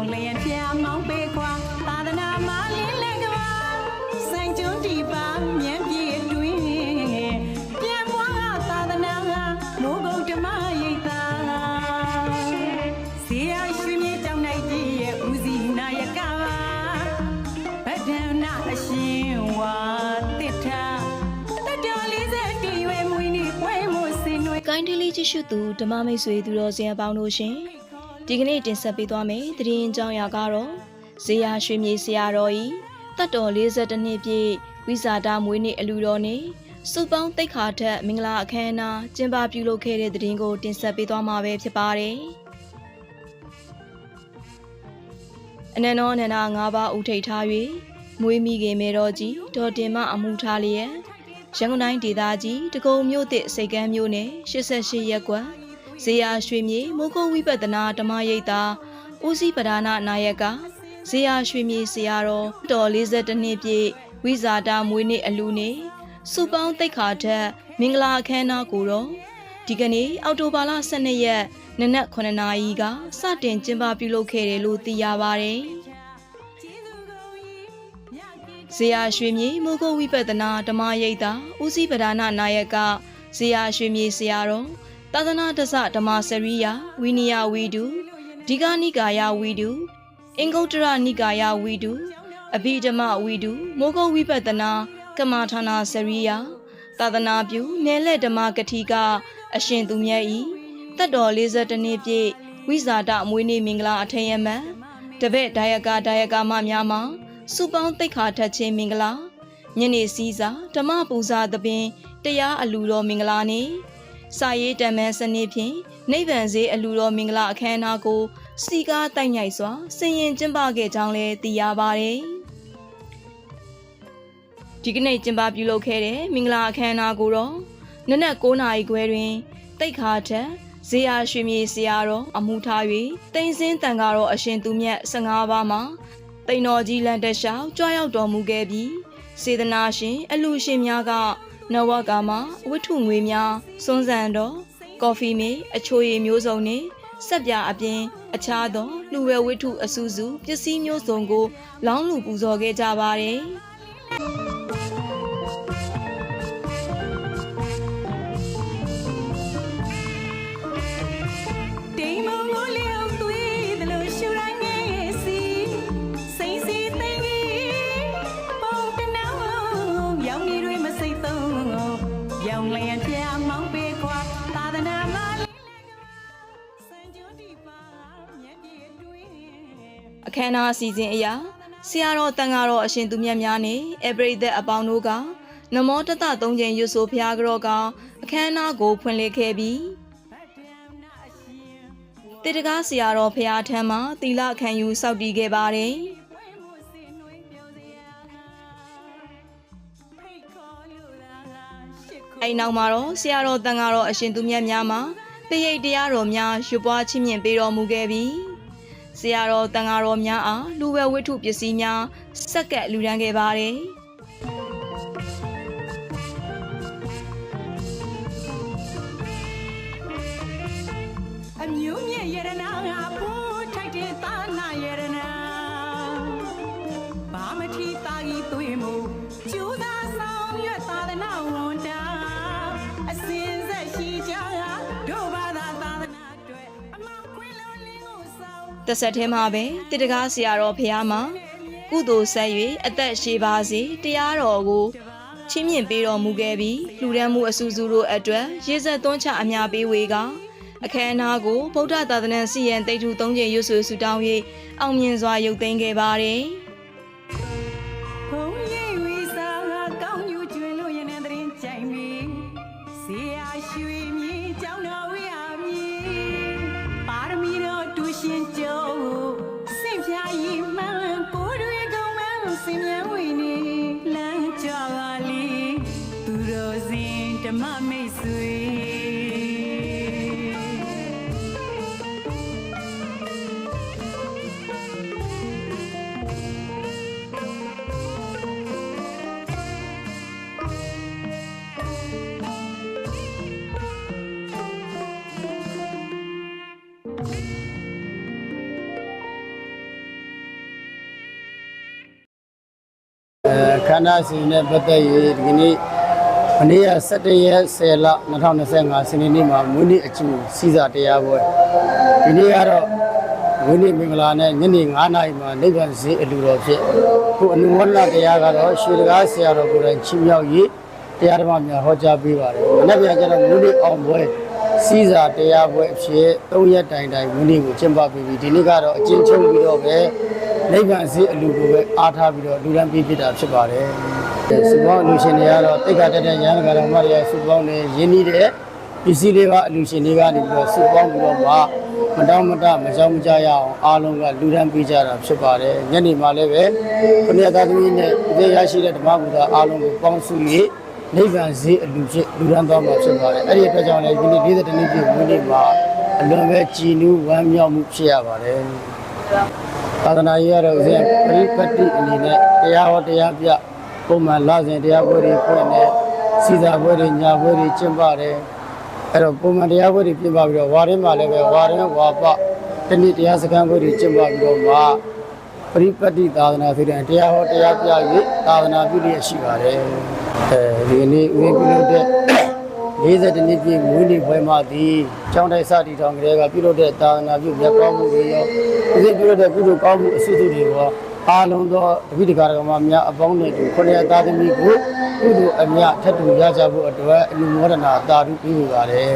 လုံးလျင်ပြောင်းမောင်းပေးခွာသာသနာမလင်းလက်ကဘာဆိုင်ကျွန်းတီပါမြန်းပြည့်တွင်ပြန်ပွားသာသနာကမိုးကုတ်ဓမ္မရိပ်သာဇေယျရွှေမြေတောင်နိုင်ကြီးရဲ့ဦးစီးနာယကပါဗဒ္ဒနာအရှင်ဝါတစ်ထာတက်တော်40တီရွယ်မွေးနေ့ပွဲမှုစင်နွယ်ကိုင်းတလေးကြည့်ရှုသူဓမ္မမိတ်ဆွေသူတော်စင်အပေါင်းတို့ရှင် ဒီကနေ့တင်ဆက်ပေးသွားမယ်တရင်ကြောင်းရာကတော့ဇေယျရွှေမြေဆရာတော်ဤတတ်တော်52နှစ်ပြည့်ဝိဇာတာမွေးနေ့အလူတော်နေ့စုပေါင်းတိတ်ခါထက်မင်္ဂလာအခမ်းအနားကျင်းပပြုလုပ်ခဲ့တဲ့တရင်ကိုတင်ဆက်ပေးသွားမှာပဲဖြစ်ပါတယ်အနန္တောအနန္ဒ၅ပါးဥထိတ်ထား၍မွေးမိခင်မေတော်ကြီးဒေါ်တင်မအမှုထားလျက်ရန်ကုန်တိုင်းဒေသကြီးတကုံမြို့သစ်စိတ်ကမ်းမြို့နယ်88ရပ်ကွက် ဇေယျရွှေမြေမိုးကုတ်ဝိပဿနာဓမ္မရိပ်သာဦးစီးပဓာနာနာယကဇေယျရွှေမြေဆရာတော်တော်52နှစ်ပြည့်ဝိဇာတာမွေးနေ့အလူနေ့စုပေါင်းတိတ်ခါထက်မင်္ဂလာအခမ်းအနားကိုတော့ဒီကနေ့အောက်တိုဘာလ12ရက်နနက်9နာရီကစတင်ကျင်းပပြုလုပ်ခဲ့တယ်လို့သိရပါတယ်။ဇေယျရွှေမြေမိုးကုတ်ဝိပဿနာဓမ္မရိပ်သာဦးစီးပဓာနာနာယကဇေယျရွှေမြေဆရာတော် သာသနာတစဓမ္မစရိယဝိနည်းဝီဒုဒီဂနိကာယဝီဒုအင်္ဂုတ္တရနိကာယဝီဒုအဘိဓမ္မဝီဒုမိုးကုတ်ဝိပဿနာကမ္မထာနာစရိယသာသနာပြုနယ်လက်ဓမ္မကတိကအရှင်သူမြတ်ဤတတ်တော်52နှစ်ပြည့်ဝိဇာတအမွေးနေ့မင်္ဂလာအထင်ရမန်တပည့်ဒါယကဒါယကမများမှာစုပေါင်းတိတ်ခါထက်ချင်းမင်္ဂလာညနေစည်းစာဓမ္မပူဇာသပင်တရားအလူတော်မင်္ဂလာနေ့ စာရေးတမန်စနစ်ဖြင့်နိဗ္ဗာန်ဈေးအလူတော်မင်္ဂလာအခမ်းအနားကို စီကားတိုက်ညိုက်စွာဆင်ရင်ကျင်းပခဲ့ကြောင်းလည်းသိရပါတယ်ဒီကနေ့ကျင်းပပြုလုပ်ခဲ့တဲ့မင်္ဂလာအခမ်းအနားကိုတော့နနက်9နာရီခွဲတွင်တိတ်ခါထက်ဇေယျရွှေမြေဆရာတော်အမှုထား၍တိန်စင်းတန်ကားတော်အရှင်သူမြတ်15ပါးမှာတိန်တော်ကြီးလန်တက်လျှောက်ကြွရောက်တော်မူခဲ့ပြီးစေတနာရှင်အလူရှင်များက နဝကမှာဝတ္ထုငွေများစွန်းစံတော်ကော်ဖီမေအချိုရည်မျိုးစုံနဲ့ဆက်ပြအပြင် အခြားသောလူဝဲဝတ္ထုအစုစုပစ္စည်းမျိုးစုံကို လောင်းလူပူဇော်ခဲ့ကြပါတယ်။ င်လျံပြမောင်းပေးခွာသာသနာမလေးစံကြိုဒီပါမြတ်ပြေတွင်အခမ်းအနားအစီအစဉ်အရာဆရာတော်တန်ဃာတော်အရှင်သူမြတ်များနဲ့အပရိသတ်အပေါင်းတို့ကနမောတတသုံးချိန်ရွတ်ဆိုဖျားကြောကအခမ်းအနားကိုဖွင့်လှစ်ခဲ့ပြီးတေတကားဆရာတော်ဖျားထံမှာသီလခံယူစောင့်တည်ခဲ့ပါတယ်။ အဲ့နောက်မှာတော့ဆရာတော်တန်ဃာတော်အရှင်သူမြတ်များမှာတရိတ်တရားတော်များရွပွားချင်းမြင့်ပေးတော်မူခဲ့ပြီးဆရာတော်တန်ဃာတော်များအားလူဝဲဝိထုပစ္စည်းများစက္ကပ်လူဒန်းခဲ့ပါတယ်။အမျိုးမြင့်ယရနာ တစ်ဆက်တည်းမှာပဲတိတကားဆရာတော်ဖះမှာကုသိုလ်ဆက်၍အသက်ရှိပါစေတရားတော်ကိုချင်းမြင့်ပေးတော်မူခဲ့ပြီးလူဒန်းမှုအဆူဆူတို့အတွက်ရေဆက်သွန်းချအများပေးဝေကအခမ်းအနားကိုဗုဒ္ဓသာသနာစီရင်တိတ်ထူသုံးချိန်ရွတ်ဆိုဆူတောင်း၍အောင်မြင်စွာရုပ်သိမ်းခဲ့ပါတယ် န္ဓာစီနဲ့ပတ်သက်၍ဒီကနေ့မနေ့က17ရက်10လ2025စနေနေ့မှာမွေးနေ့အကျိုးစီစာတရားပွဲဒီနေ့ကတော့မွေးနေ့မင်္ဂလာနဲ့ညနေ9နာရီမှာနိဗ္ဗာန်ဈေးအလူတော်ဖြစ်ခုအနုမောဒနာတရားကတော့ရွှေတကားဆရာတော်ကိုယ်တိုင်ချီးမြှောက်ရေးတရားဓမ္မများဟောကြားပေးပါတယ်။မနေ့ကကျတော့မွေးနေ့အောင်ပွဲစီးစာတရားပွဲအဖြစ်၃ရက်တိုင်တိုင်ဝင်းဒီကိုကျင်းပပြီးပြီဒီနေ့ကတော့အချင်းချင်းပြီးတော့ပဲ နိဗ္ဗာန်စီအလူကိုပဲအားထားပြီးတော့လူရန်ပြီးဖြစ်တာဖြစ်ပါတယ်စုပေါင်းအလူရှင်တွေကတော့တိတ်ခါတက်တဲ့ရဟန်းကတော့မရရစုပေါင်းနေရင်းနှီးတဲ့ပစ္စည်းတွေကအလူရှင်တွေကနေပြီးတော့စုပေါင်းပြီးတော့မှမတောင်းမတမကြောက်မကြရအောင်အားလုံးကလူရန်ပြီးကြတာဖြစ်ပါတယ်ညနေမှလည်းပဲခဏသာသမီနဲ့ဒီရရှိတဲ့ဓမ္မဂုဏအားလုံးကိုပေါင်းစု၍နိဗ္ဗာန်ဈေးအလူဖြစ်လူရန်သွားမှာဖြစ်ပါတယ်အဲ့ဒီအတွက်ကြောင့်လည်းဒီနေ့40နှစ်ပြည့်ဝင်းနေမှာအလွန်ပဲကြည်နူးဝမ်းမြောက်မှုဖြစ်ရပါတယ် သာသနာရေးရတော့ဦးဇင်းပရိပတ်တိအနေနဲ့တရားဟောတရားပြပုံမှန်လာစဉ်တရားပွဲတွေဖွင့်နေစီစာပွဲတွေညာပွဲတွေကျင်းပတယ်အဲ့တော့ပုံမှန်တရားပွဲတွေပြင်ပပြီးတော့ဝါရင်းမှာလည်းပဲဝါရင်းဝါပတနည်းတရားစခန်းပွဲတွေကျင်းပပြီးတော့မှပရိပတ်တိသာသနာဆိုတဲ့တရားဟောတရားပြ၍သာသနာပြုလျက်ရှိပါတယ်အဲဒီနေ့ဦးဇင်းပြုလုပ်တဲ့ 40နှစ်ပြည့်မွေးနေ့ပွဲမှာသည်ကျောင်းတိုက်စတီထောင်ကလေးကပြုလုပ်တဲ့သာသနာပြုမြတ်ကောင်းမှုတွေရောဒီပြုလုပ်တဲ့ကုသိုလ်ကောင်းမှုအစုစုတွေရောအားလုံးသောတပိဋကရကမများအပေါင်းနဲ့တူခொနည်းသားသမီးကိုကုသိုလ်အမြတ်ထက်တူရကြဖို့အတွက်အနုမောဒနာတာဓုပြုပါတယ်